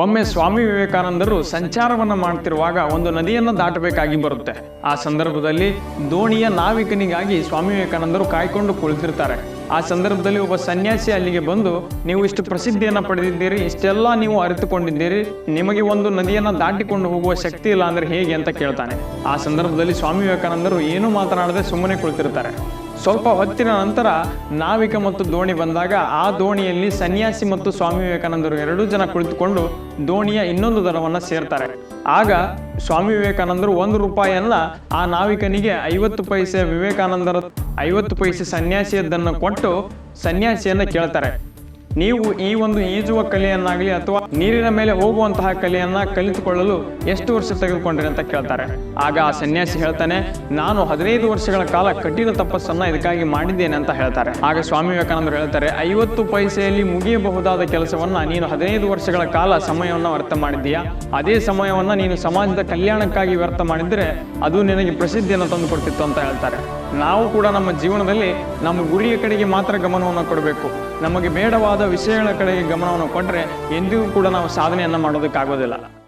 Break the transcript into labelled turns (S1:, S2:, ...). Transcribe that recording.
S1: ಒಮ್ಮೆ ಸ್ವಾಮಿ ವಿವೇಕಾನಂದರು ಸಂಚಾರವನ್ನ ಮಾಡ್ತಿರುವಾಗ ಒಂದು ನದಿಯನ್ನು ದಾಟಬೇಕಾಗಿ ಬರುತ್ತೆ. ಆ ಸಂದರ್ಭದಲ್ಲಿ ದೋಣಿಯ ನಾವಿಕನಿಗಾಗಿ ಸ್ವಾಮಿ ವಿವೇಕಾನಂದರು ಕಾಯ್ಕೊಂಡು ಕುಳಿತಿರ್ತಾರೆ. ಆ ಸಂದರ್ಭದಲ್ಲಿ ಒಬ್ಬ ಸನ್ಯಾಸಿ ಅಲ್ಲಿಗೆ ಬಂದು, ನೀವು ಇಷ್ಟು ಪ್ರಸಿದ್ಧಿಯನ್ನು ಪಡೆದಿದ್ದೀರಿ, ಇಷ್ಟೆಲ್ಲ ನೀವು ಅರಿತುಕೊಂಡಿದ್ದೀರಿ, ನಿಮಗೆ ಒಂದು ನದಿಯನ್ನು ದಾಟಿಕೊಂಡು ಹೋಗುವ ಶಕ್ತಿ ಇಲ್ಲ ಅಂದ್ರೆ ಹೇಗೆ? ಅಂತ ಕೇಳ್ತಾನೆ. ಆ ಸಂದರ್ಭದಲ್ಲಿ ಸ್ವಾಮಿ ವಿವೇಕಾನಂದರು ಏನು ಮಾತನಾಡದೆ ಸುಮ್ಮನೆ ಕುಳಿತಿರ್ತಾರೆ. ಸ್ವಲ್ಪ ಹೊತ್ತಿನ ನಂತರ ನಾವಿಕ ಮತ್ತು ದೋಣಿ ಬಂದಾಗ ಆ ದೋಣಿಯಲ್ಲಿ ಸನ್ಯಾಸಿ ಮತ್ತು ಸ್ವಾಮಿ ವಿವೇಕಾನಂದರು ಎರಡೂ ಜನ ಕುಳಿತುಕೊಂಡು ದೋಣಿಯ ಇನ್ನೊಂದು ದರವನ್ನು ಸೇರ್ತಾರೆ. ಆಗ ಸ್ವಾಮಿ ವಿವೇಕಾನಂದರು ಒಂದು ರೂಪಾಯಿಯನ್ನ ಆ ನಾವಿಕನಿಗೆ ಐವತ್ತು ಪೈಸೆ ವಿವೇಕಾನಂದರ ಐವತ್ತು ಪೈಸೆ ಸನ್ಯಾಸಿಯದ್ದನ್ನು ಕೊಟ್ಟು ಸನ್ಯಾಸಿಯನ್ನು ಕೇಳ್ತಾರೆ. ನೀವು ಈ ಒಂದು ಈಜುವ ಕಲೆಯನ್ನಾಗಲಿ ಅಥವಾ ನೀರಿನ ಮೇಲೆ ಹೋಗುವಂತಹ ಕಲೆಯನ್ನ ಕಲಿತುಕೊಳ್ಳಲು ಎಷ್ಟು ವರ್ಷ ತೆಗೆದುಕೊಂಡ್ರಿ ಅಂತ ಕೇಳ್ತಾರೆ. ಆಗ ಆ ಸನ್ಯಾಸಿ ಹೇಳ್ತಾನೆ, ನಾನು ಹದಿನೈದು ವರ್ಷಗಳ ಕಾಲ ಕಠಿಣ ತಪಸ್ಸನ್ನ ಇದಕ್ಕಾಗಿ ಮಾಡಿದ್ದೇನೆ ಅಂತ ಹೇಳ್ತಾರೆ. ಆಗ ಸ್ವಾಮಿ ವಿವೇಕಾನಂದರು ಹೇಳ್ತಾರೆ, ಐವತ್ತು ಪೈಸೆಯಲ್ಲಿ ಮುಗಿಯಬಹುದಾದ ಕೆಲಸವನ್ನ ನೀನು ಹದಿನೈದು ವರ್ಷಗಳ ಕಾಲ ಸಮಯವನ್ನ ವ್ಯರ್ಥ ಮಾಡಿದ್ದೀಯಾ? ಅದೇ ಸಮಯವನ್ನ ನೀನು ಸಮಾಜದ ಕಲ್ಯಾಣಕ್ಕಾಗಿ ವ್ಯರ್ಥ ಮಾಡಿದ್ರೆ ಅದು ನಿನಗೆ ಪ್ರಸಿದ್ಧಿಯನ್ನು ತಂದು ಕೊಡ್ತಿತ್ತು ಅಂತ ಹೇಳ್ತಾರೆ. ನಾವು ಕೂಡ ನಮ್ಮ ಜೀವನದಲ್ಲಿ ನಮ್ಮ ಗುರಿಯ ಕಡೆಗೆ ಮಾತ್ರ ಗಮನವನ್ನು ಕೊಡಬೇಕು. ನಮಗೆ ಬೇಡವಾದ ವಿಷಯಗಳ ಕಡೆಗೆ ಗಮನವನ್ನು ಕೊಟ್ಟರೆ ಎಂದಿಗೂ ಕೂಡ ನಾವು ಸಾಧನೆಯನ್ನು ಮಾಡೋದಕ್ಕಾಗೋದಿಲ್ಲ.